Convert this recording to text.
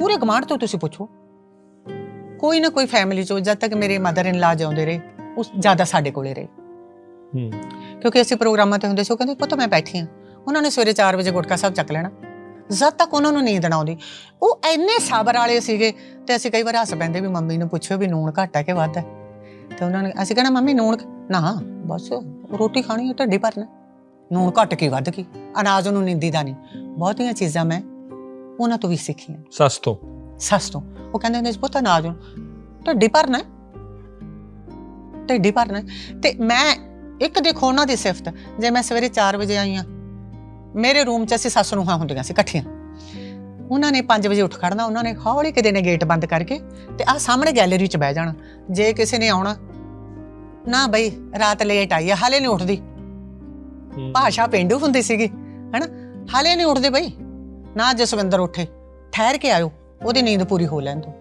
ਪੂਰੇ ਗਮਾਂਡ ਤੋਂ ਤੁਸੀਂ ਪੁੱਛੋ। ਕੋਈ ਨਾ ਕੋਈ ਫੈਮਿਲੀ ਚੋਂ ਜਦ ਤੱਕ ਮੇਰੇ ਮਦਰ ਇਨ ਲਾ ਜਾਉਂਦੇ ਰਹੇ ਉਸ ਜ਼ਿਆਦਾ ਸਾਡੇ ਕੋਲੇ ਰਹੇ। ਹੂੰ। ਕਿਉਂਕਿ ਅਸੀਂ ਪ੍ਰੋਗਰਾਮਾਂ ਤੇ ਹੁੰਦੇ ਸੀ ਉਹ ਕਹਿੰਦੇ ਪੁੱਤ ਮੈਂ ਬੈਠੀ ਹਾਂ ਉਹਨਾਂ ਨੇ ਸਵੇਰੇ 4 ਵਜੇ ਗੁਟਕਾ ਸਾਹਿਬ ਚੱਕ ਲੈਣਾ। ਜਦ ਤੱਕ ਉਹਨਾਂ ਨੂੰ ਨੀਂਦ ਨਾ ਆਉਂਦੀ। ਉਹ ਐਨੇ ਸਬਰ ਵਾਲੇ ਸੀਗੇ ਤੇ ਅਸੀਂ ਕਈ ਵਾਰ ਹੱਸ ਪੈਂਦੇ ਵੀ ਮੰਮੀ ਨੂੰ ਪੁੱਛਿਓ ਵੀ ਨੂਣ ਘੱਟ ਹੈ ਕਿ ਵੱਧ ਹੈ। ਤੇ ਉਹਨਾਂ ਨੇ ਅਸੀਂ ਕਹਿਣਾ ਮੰਮੀ ਨੂਣ ਨਾ ਬਸ ਰੋਟੀ ਖਾਣੀ ਹੈ ਢੱਡੀ ਭਰਨਾ ਨੂਣ ਘੱਟ ਕੀ ਵੱਧ ਕੀ? ਅਨਾਜ ਨੂੰ ਨਿੰਦੀ ਦਾ ਨਹੀਂ। ਬਹੁਤੀਆਂ ਚੀਜ਼ਾਂ ਮੈਂ ਉਹਨਾਂ ਤੋਂ ਵੀ ਸਿੱਖੀਆਂ। ਸੱਸ ਤੋਂ ਸੱਸ ਤੋਂ ਉਹ ਕਹਿੰਦੇ ਹੁੰਦੇ ਸੀ ਪੁੱਤ ਨੂੰ ਢੱਡੀ ਭਰਨਾ ਹੈ। ਢੱਡੀ ਭਰਨਾ ਹੈ। ਤੇ ਮੈਂ ਇੱਕ ਦੇਖੋ ਉਹਨਾਂ ਦੀ ਸਿਫਤ ਜੇ ਮੈਂ ਸਵੇਰੇ 4 ਵਜੇ ਆਈ ਆ ਮੇਰੇ ਰੂਮ 'ਚ ਅਸੀਂ ਸੱਸ ਨੂੰਹਾਂ ਹੁੰਦੀਆਂ ਸੀ ਇਕੱਠੀਆਂ। ਉਹਨਾਂ ਨੇ 5 ਵਜੇ ਉੱਠ ਖੜਨਾ ਉਹਨਾਂ ਨੇ ਹੌਲੀ ਕਿਤੇ ਨੇ ਗੇਟ ਬੰਦ ਕਰਕੇ ਤੇ ਆ ਸਾਹਮਣੇ ਗੈਲਰੀ 'ਚ ਬਹਿ ਜਾਣਾ। ਜੇ ਕਿਸੇ ਨੇ ਆਉਣਾ ਨਾ ਬਈ ਰਾਤ ਲੇਟ ਆਈ ਆ ਹਾਲੇ ਨਹੀਂ ਉੱਠਦੀ। ਹੂੰ। ਭਾਸ਼ਾ ਪਿੰਡੂ ਹੁੰਦੀ ਸੀਗੀ ਹੈਨਾ? ਹਾਲੇ ਨਹੀਂ ਉੱਠਦੇ ਬਈ। ਨਾ ਜਸਵਿੰਦਰ ਉੱਠੇ ਠਹਿਰ ਕੇ ਆਇਓ ਉਹਦੀ ਨੀਂਦ ਪੂਰੀ ਹੋ ਲੈਣ ਦੋ